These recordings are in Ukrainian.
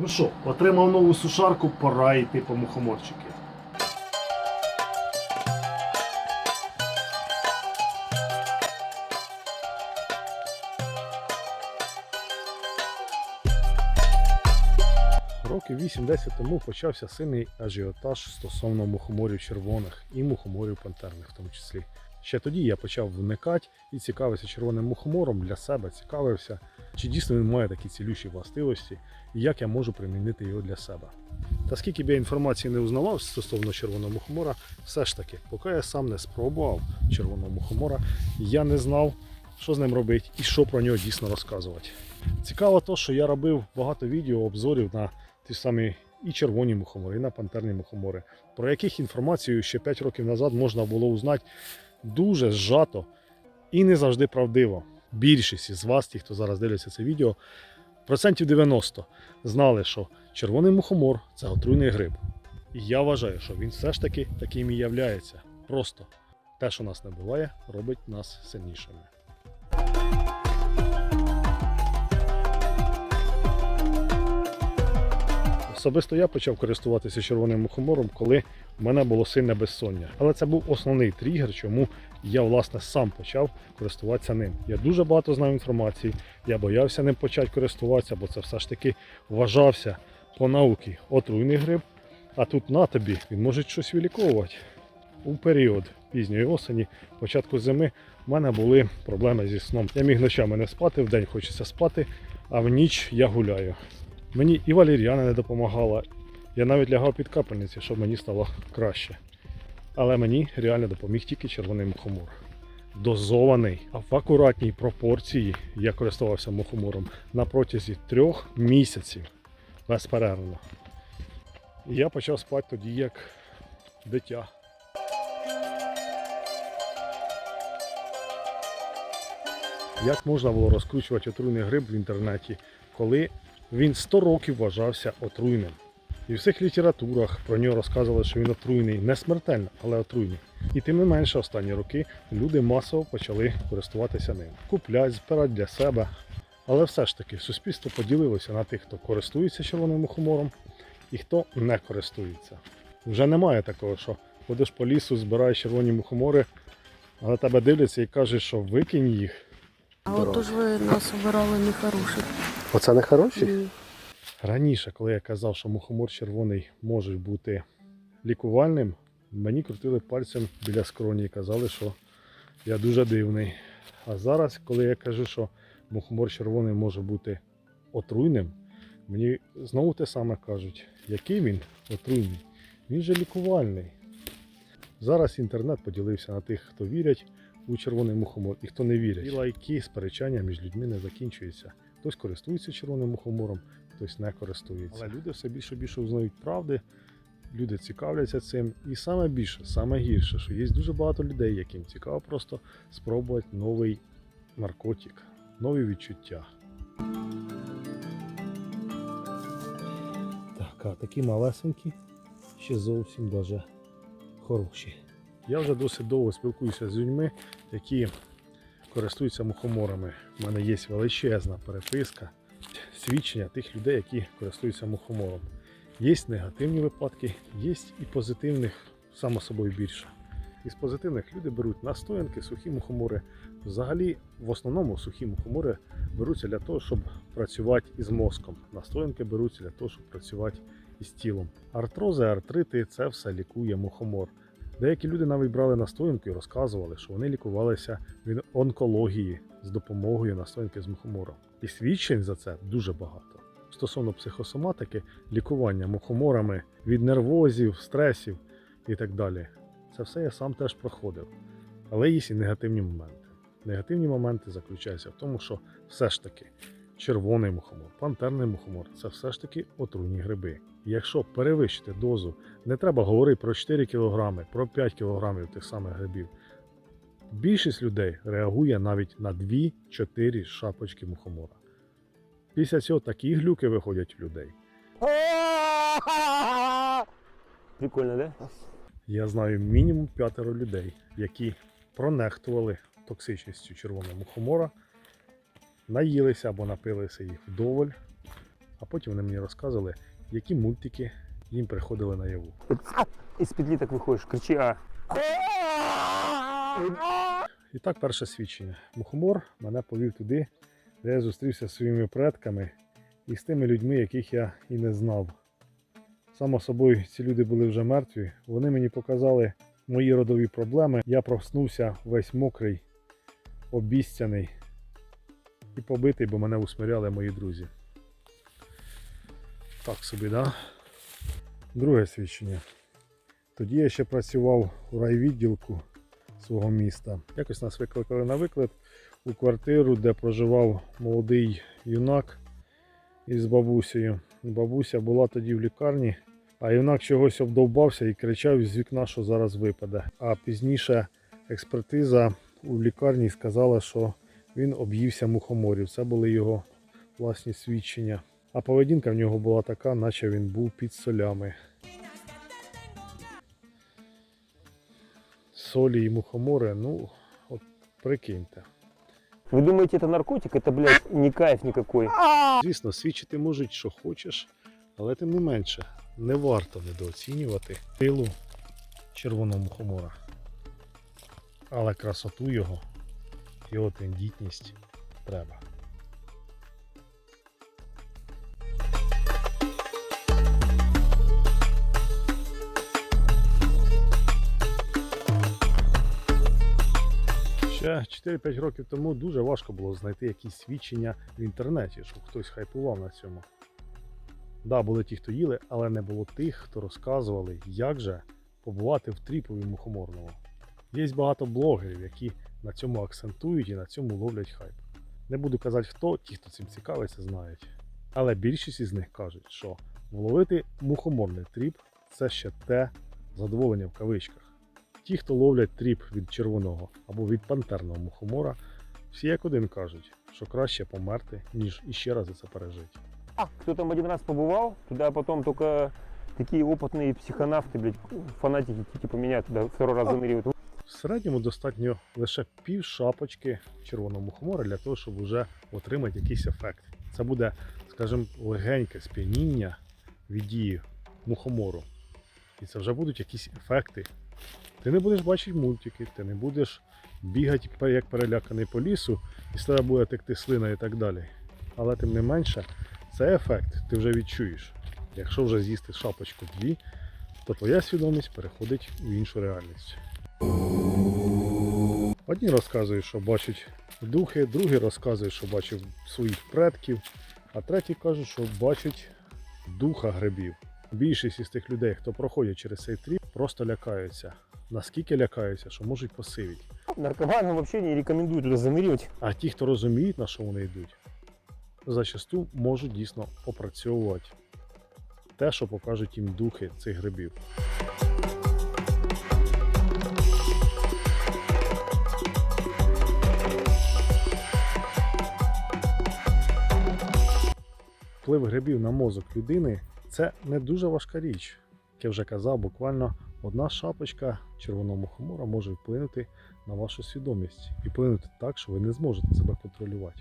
Ну що, отримав нову сушарку, пора йти по мухоморчики. Років 8-10 тому почався сильний ажіотаж стосовно мухоморів червоних і мухоморів пантерних в тому числі. Ще тоді я почав вникати і цікавився червоним мухомором для себе, цікавився, чи дійсно він має такі цілющі властивості, і як я можу примінити його для себе. Та скільки б я інформації не узнавав стосовно червоного мухомора, все ж таки, поки я сам не спробував червоного мухомора, я не знав, що з ним робити і що про нього дійсно розказувати. Цікаво то, що я робив багато відео, обзорів на ті самі і червоні мухомори, і на пантерні мухомори, про яких інформацію ще 5 років назад можна було узнати дуже зжато і не завжди правдиво. Більшість із вас, ті, хто зараз дивляться це відео, процентів 90 знали, що червоний мухомор це отруйний гриб. І я вважаю, що він все ж таки таким і являється. Просто те, що нас не буває, робить нас сильнішими. Особисто я почав користуватися червоним мухомором, коли в мене було сильне безсоння. Але це був основний тригер, чому я власне сам почав користуватися ним. Я дуже багато знав інформації, я боявся ним почати користуватися, бо це все ж таки вважався по науці отруйний гриб. А тут на тобі він може щось виліковувати. У період пізньої осені, початку зими, в мене були проблеми зі сном. Я міг ночами не спати, в день хочеться спати, а в ніч я гуляю. Мені і валеріана не допомагала. Я навіть лягав під капельниці, щоб мені стало краще. Але мені реально допоміг тільки червоний мухомор. Дозований, а в акуратній пропорції я користувався мухомором на протязі трьох місяців безперервно. І я почав спати тоді як дитя. Як можна було розкручувати отруйний гриб в інтернеті, коли він 100 років вважався отруйним? І в всіх літературах про нього розказували, що він отруйний, не смертельно, але отруйний. І тим не менше, останні роки люди масово почали користуватися ним. Куплять, збирати для себе. Але все ж таки суспільство поділилося на тих, хто користується червоним мухомором і хто не користується. Вже немає такого, що ходиш по лісу, збираєш червоні мухомори, а на тебе дивляться і кажуть, що викинь їх. А от то ж ви нас обирали нехороших. Оце не хороші? Ні. Раніше, коли я казав, що мухомор червоний може бути лікувальним, мені крутили пальцем біля скроні і казали, що я дуже дивний. А зараз, коли я кажу, що мухомор червоний може бути отруйним, мені знову те саме кажуть, який він отруйний. Він же лікувальний. Зараз інтернет поділився на тих, хто вірять у червоний мухомор і хто не вірять. І лайки, сперечання між людьми не закінчуються. Хтось користується червоним мухомором, хтось не користується. Але люди все більше і більше узнають правди, люди цікавляться цим. І саме більше, саме гірше, що є дуже багато людей, яким цікаво просто спробувати новий наркотик, нові відчуття. Так, а такі малесенькі, ще зовсім даже хороші. Я вже досить довго спілкуюся з людьми, які користуються мухоморами. У мене є величезна переписка, свідчення тих людей, які користуються мухомором. Є негативні випадки, є і позитивних, само собою більше. Із позитивних люди беруть настоянки, сухі мухомори. Взагалі, в основному сухі мухомори беруться для того, щоб працювати із мозком. Настоянки беруться для того, щоб працювати із тілом. Артрози, артрити це все лікує мухомор. Деякі люди навіть брали настоянки і розказували, що вони лікувалися від онкології з допомогою настоянки з мухомором. І свідчень за це дуже багато. Стосовно психосоматики, лікування мухоморами від нервозів, стресів і так далі. Це все я сам теж проходив. Але є і негативні моменти. Негативні моменти заключаються в тому, що все ж таки червоний мухомор, пантерний мухомор це все ж таки отруйні гриби. Якщо перевищити дозу, не треба говорити про 4 кг, про 5 кг тих самих грибів. Більшість людей реагує навіть на 2-4 шапочки мухомора. Після цього такі глюки виходять у людей. Прикольно, да? Я знаю мінімум п'ятеро людей, які пронехтували токсичністю червоного мухомора, наїлися або напилися їх вдоволь, А потім вони мені розказували, які мультики їм приходили наяву. Из петли так выходишь, кричи А. І так перше свідчення. Мухомор мене повів туди, де я зустрівся зі своїми предками і з тими людьми, яких я і не знав. Само собою, ці люди були вже мертві. Вони мені показали мої родові проблеми. Я проснувся весь мокрий, обіцяний і побитий, бо мене усмиряли мої друзі. Так собі, да? Друге свідчення. Тоді я ще працював у райвідділку свого міста. Якось нас викликали на виклик у квартиру, де проживав молодий юнак із бабусею. Бабуся була тоді в лікарні, а юнак чогось обдовбався і кричав з вікна, що зараз випаде. А пізніше експертиза у лікарні сказала, що він об'ївся мухоморів. Це були його власні свідчення. А поведінка в нього була така, наче він був під солями. Солі і мухомори, ну, от прикиньте. Вы думаете, это наркотик? Это, блядь, не кайф никакой. Звісно, свідчити можуть, що хочеш, але тим не менше, не варто недооцінювати силу червоного мухомора. Але красоту його, його тендітність треба. Ще 4-5 років тому дуже важко було знайти якісь свідчення в інтернеті, щоб хтось хайпував на цьому. Да, були ті, хто їли, але не було тих, хто розказували, як же побувати в тріпові мухоморному. Є багато блогерів, які на цьому акцентують і на цьому ловлять хайп. Не буду казати хто, ті, хто цим цікавиться, знають. Але більшість із них кажуть, що вловити мухоморний тріп це ще те задоволення в кавичках. Ті, хто ловлять тріп від червоного або від пантерного мухомора, всі як один кажуть, що краще померти, ніж іще раз це пережити. Кто там один раз побывал, туда потом только такие опытные психонавты, блядь, фанатики, типа меня туда второй раз заныривают. В середньому достатньо лише пів шапочки червоного мухомора для того, щоб вже отримати якийсь ефект. Це буде, скажімо, легеньке сп'яніння від дії мухомору. І це вже будуть якісь ефекти. Ти не будеш бачити мультики, ти не будеш бігати як переляканий по лісу, і з тебе буде текти слина і так далі. Але тим не менше, цей ефект ти вже відчуєш. Якщо вже з'їсти шапочку дві, то твоя свідомість переходить в іншу реальність. Одні розказують, що бачать духи, другі розказують, що бачив своїх предків, а треті кажуть, що бачать духа грибів. Більшість із тих людей, хто проходять через цей тріп, просто лякаються. Наскільки лякаються, що можуть посивіти. Наркоманам вообще не рекомендую туда заныривать. А ті, хто розуміють, на що вони йдуть, зачасту можуть дійсно опрацьовувати те, що покажуть їм духи цих грибів. Вплив грибів на мозок людини це не дуже важка річ. Як я вже казав, буквально одна шапочка червоного мухомора може вплинути на вашу свідомість і вплинути так, що ви не зможете себе контролювати.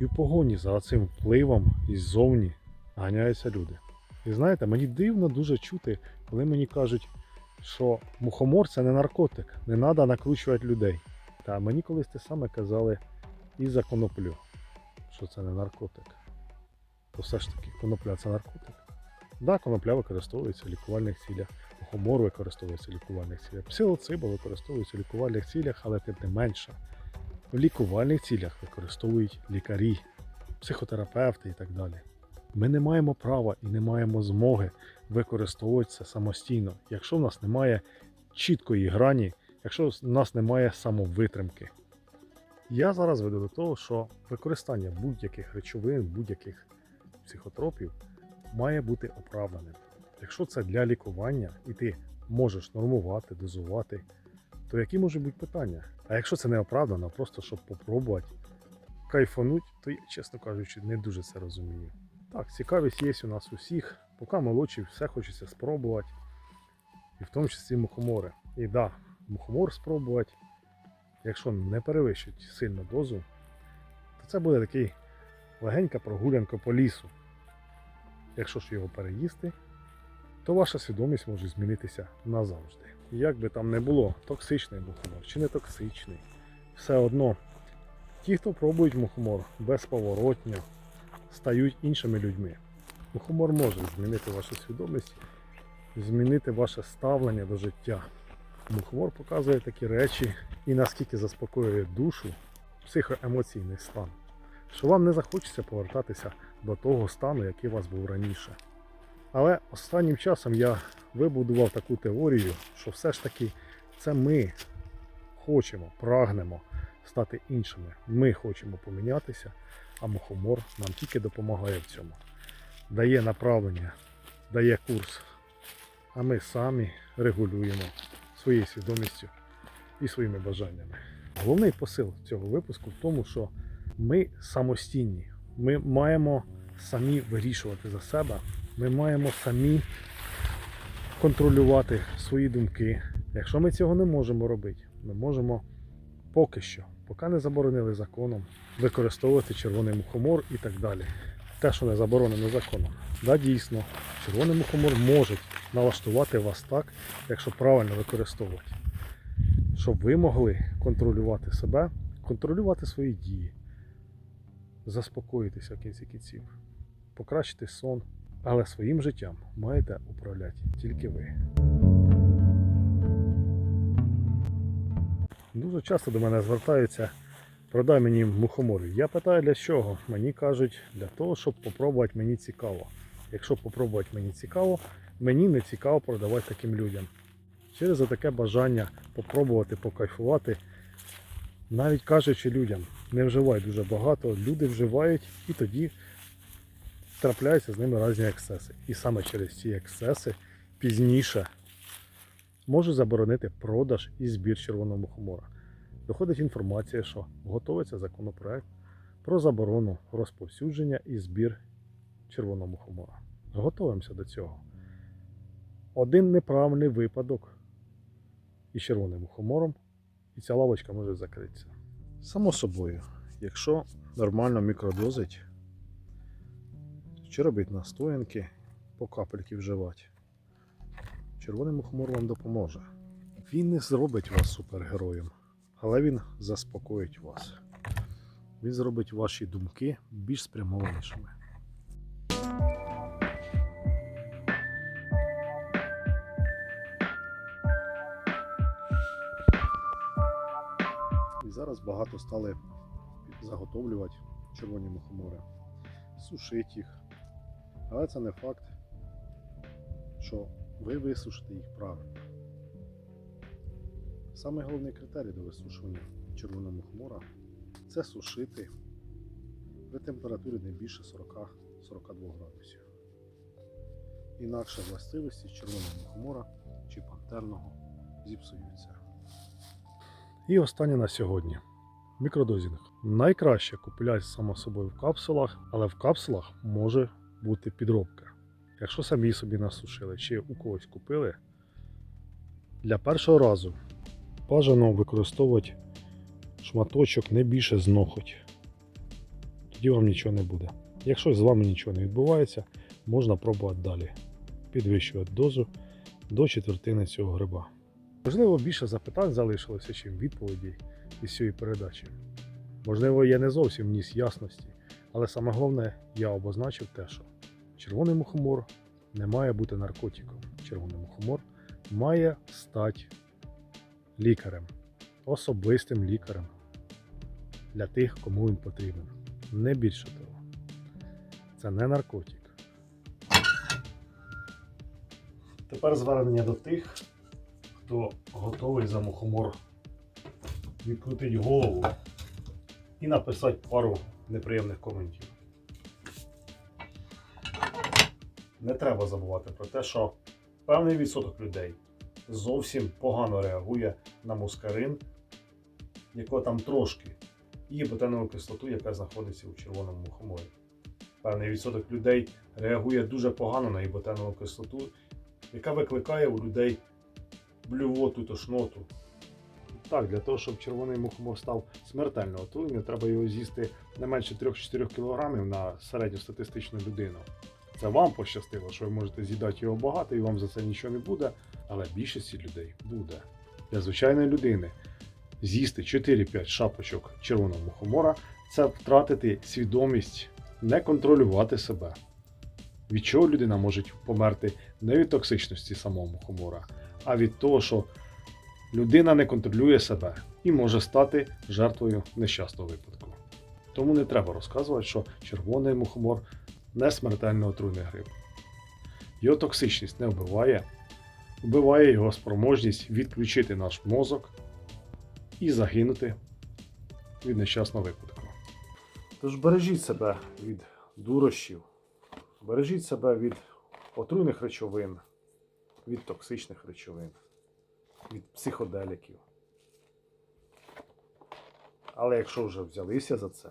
І в погоні за цим впливом іззовні ганяються люди. І знаєте, мені дивно дуже чути, коли мені кажуть, що мухомор це не наркотик, не треба накручувати людей. Та мені колись те саме казали і за коноплю, що це не наркотик. То все ж таки, конопля це наркотик. Так, да, конопля використовується в лікувальних цілях, мухомор використовується в лікувальних цілях, псилоциба використовується в лікувальних цілях, але тим не менше. В лікувальних цілях використовують лікарі, психотерапевти і так далі. Ми не маємо права і не маємо змоги використовувати це самостійно, якщо в нас немає чіткої грані, якщо в нас немає самовитримки. Я зараз веду до того, що використання будь-яких речовин, будь-яких психотропів має бути оправданим. Якщо це для лікування і ти можеш нормувати, дозувати, то які можуть бути питання? А якщо це не оправдано, просто щоб попробувати кайфануть, то я, чесно кажучи, не дуже це розумію. Так, цікавість є у нас усіх. Поки молодші, все хочеться спробувати. І в тому числі мухомори. І так, да, мухомор спробувати, якщо не перевищить сильно дозу, то це буде такий легенька прогулянка по лісу. Якщо ж його переїсти, то ваша свідомість може змінитися назавжди. Як би там не було, токсичний мухомор чи не токсичний, все одно ті, хто пробують мухомор безповоротньо, стають іншими людьми. Мухомор може змінити вашу свідомість, змінити ваше ставлення до життя. Мухомор показує такі речі і наскільки заспокоює душу, психоемоційний стан, що вам не захочеться повертатися до того стану, який у вас був раніше. Але останнім часом я вибудував таку теорію, що все ж таки це ми хочемо, прагнемо стати іншими. Ми хочемо помінятися, а мухомор нам тільки допомагає в цьому. Дає направлення, дає курс, а ми самі регулюємо своєю свідомістю і своїми бажаннями. Головний посил цього випуску в тому, що ми самостійні. Ми маємо самі вирішувати за себе. Ми маємо самі контролювати свої думки. Якщо ми цього не можемо робити, ми можемо поки що, поки не заборонили законом, використовувати червоний мухомор і так далі. Те, що не заборонено законом. Да, дійсно, червоний мухомор може налаштувати вас так, якщо правильно використовувати. Щоб ви могли контролювати себе, контролювати свої дії, заспокоїтися в кінці кінців, покращити сон, але своїм життям маєте управляти тільки ви. Дуже часто до мене звертаються, продай мені мухоморів. Я питаю для чого? Мені кажуть, для того, щоб попробувати мені цікаво. Якщо попробувати мені цікаво, мені не цікаво продавати таким людям. Через таке бажання попробувати покайфувати, навіть кажучи людям, не вживай дуже багато, люди вживають і тоді трапляються з ними різні ексцеси. І саме через ці ексцеси пізніше можуть заборонити продаж і збір червоного мухомора. Доходить інформація, що готується законопроект про заборону розповсюдження і збір червоного мухомора. Готуємося до цього. Один неправильний випадок із червоним мухомором, і ця лавочка може закритися. Само собою, якщо нормально мікродозить, чи робить настоянки, по капельки вживати, червоний мухомор вам допоможе. Він не зробить вас супергероєм, але він заспокоїть вас. Він зробить ваші думки більш спрямованішими. Зараз багато стали заготовлювати червоні мухомори, сушити їх. Але це не факт, що ви висушите їх правильно. Саме головний критерій до висушування червоного мухомора це сушити при температурі не більше 40-42 градусів. Інакше властивості червоного мухомора чи пантерного зіпсуються. І останнє на сьогодні. Мікродозінг. Найкраще купляти само собою в капсулах, але в капсулах може бути підробка. Якщо самі собі насушили чи у когось купили, для першого разу бажано використовувати шматочок не більше з ноготь. Тоді вам нічого не буде. Якщо з вами нічого не відбувається, можна пробувати далі. Підвищувати дозу до четвертини цього гриба. Можливо, більше запитань залишилося, чим відповідей із цієї передачі. Можливо, я не зовсім вніс ясності, але саме головне, я обозначив те, що червоний мухомор не має бути наркотиком. Червоний мухомор має стати лікарем, особистим лікарем для тих, кому він потрібен. Не більше того. Це не наркотик. Тепер звернення до тих, хто готовий за мухомор відкрутити голову і написати пару неприємних коментів. Не треба забувати про те, що певний відсоток людей зовсім погано реагує на мускарин, якого там трошки, і ботанову кислоту, яка знаходиться у червоному мухоморі. Певний відсоток людей реагує дуже погано на іботенову кислоту, яка викликає у людей блювоту, тошноту. Так, для того, щоб червоний мухомор став смертельно отруєним, треба його з'їсти не менше 3-4 кг на середньостатистичну людину. Це вам пощастило, що ви можете з'їдати його багато і вам за це нічого не буде, але більшості людей буде. Для звичайної людини з'їсти 4-5 шапочок червоного мухомора це втратити свідомість, не контролювати себе. Від чого людина може померти не від токсичності самого мухомора, а від того, що людина не контролює себе і може стати жертвою нещасного випадку. Тому не треба розказувати, що червоний мухомор не смертельно отруйний гриб. Його токсичність не вбиває, вбиває його спроможність відключити наш мозок і загинути від нещасного випадку. Тож бережіть себе від дурощів, бережіть себе від отруйних речовин, від токсичних речовин, від психоделіків. Але якщо вже взялися за це,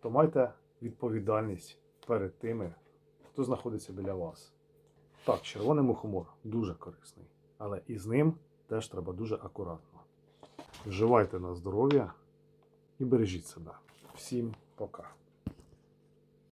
то майте відповідальність перед тими, хто знаходиться біля вас. Так, червоний мухомор дуже корисний, але і з ним теж треба дуже акуратно. Вживайте на здоров'я і бережіть себе. Всім пока.